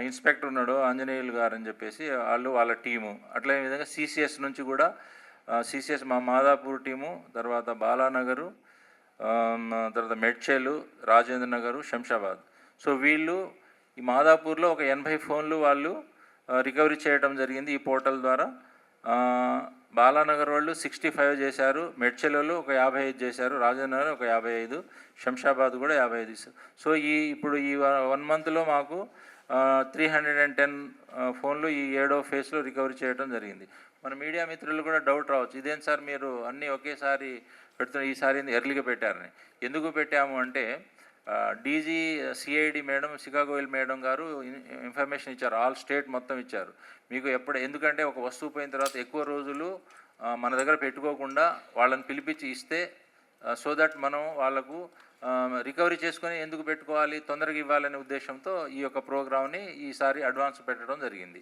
Inspector ఉన్నాడు ఆంజనేయులు గారు అని చెప్పేసి వాళ్ళు వాళ్ళ టీము. అట్లే విధంగా సిసిఎస్ నుంచి కూడా సిసిఎస్ మా మాదాపూర్ టీము తర్వాత బాలానగరు తర్వాత మెడ్చేలు రాజేంద్ర నగరు శంషాబాద్. సో వీళ్ళు ఈ మాదాపూర్లో ఒక ఎనభై ఫోన్లు వాళ్ళు రికవరీ చేయడం జరిగింది ఈ పోర్టల్ ద్వారా. బాలానగర్ వాళ్ళు సిక్స్టీ ఫైవ్ చేశారు మెడ్చెలలో ఒక యాభై ఐదు చేశారు రాజనగర్ ఒక యాభై ఐదు శంషాబాద్ కూడా యాభై ఐదు సో ఈ ఇప్పుడు ఈ వన్ మంత్లో మాకు త్రీ హండ్రెడ్ అండ్ టెన్ ఫోన్లు ఈ ఏడో ఫేజ్లో రికవరీ చేయడం జరిగింది. మన మీడియా మిత్రులు కూడా డౌట్ రావచ్చు ఇదేం సార్ మీరు అన్నీ ఒకేసారి పెడుతున్న ఈసారి ఎర్లీగా పెట్టారని? ఎందుకు పెట్టాము అంటే డీజీ సిఐడి మేడం సికాగోయిల్ మేడం గారు ఇన్ఫర్మేషన్ ఇచ్చారు. ఆల్ స్టేట్ మొత్తం ఇచ్చారు. మీకు ఎప్పుడు ఎందుకంటే ఒక వస్తువు పోయిన తర్వాత ఎక్కువ రోజులు మన దగ్గర పెట్టుకోకుండా వాళ్ళని పిలిపించి ఇస్తే సో దట్ మనం వాళ్ళకు రికవరీ చేసుకొని ఎందుకు పెట్టుకోవాలి తొందరగా ఇవ్వాలనే ఉద్దేశంతో ఈ యొక్క ప్రోగ్రామ్ని ఈసారి అడ్వాన్స్ పెట్టడం జరిగింది.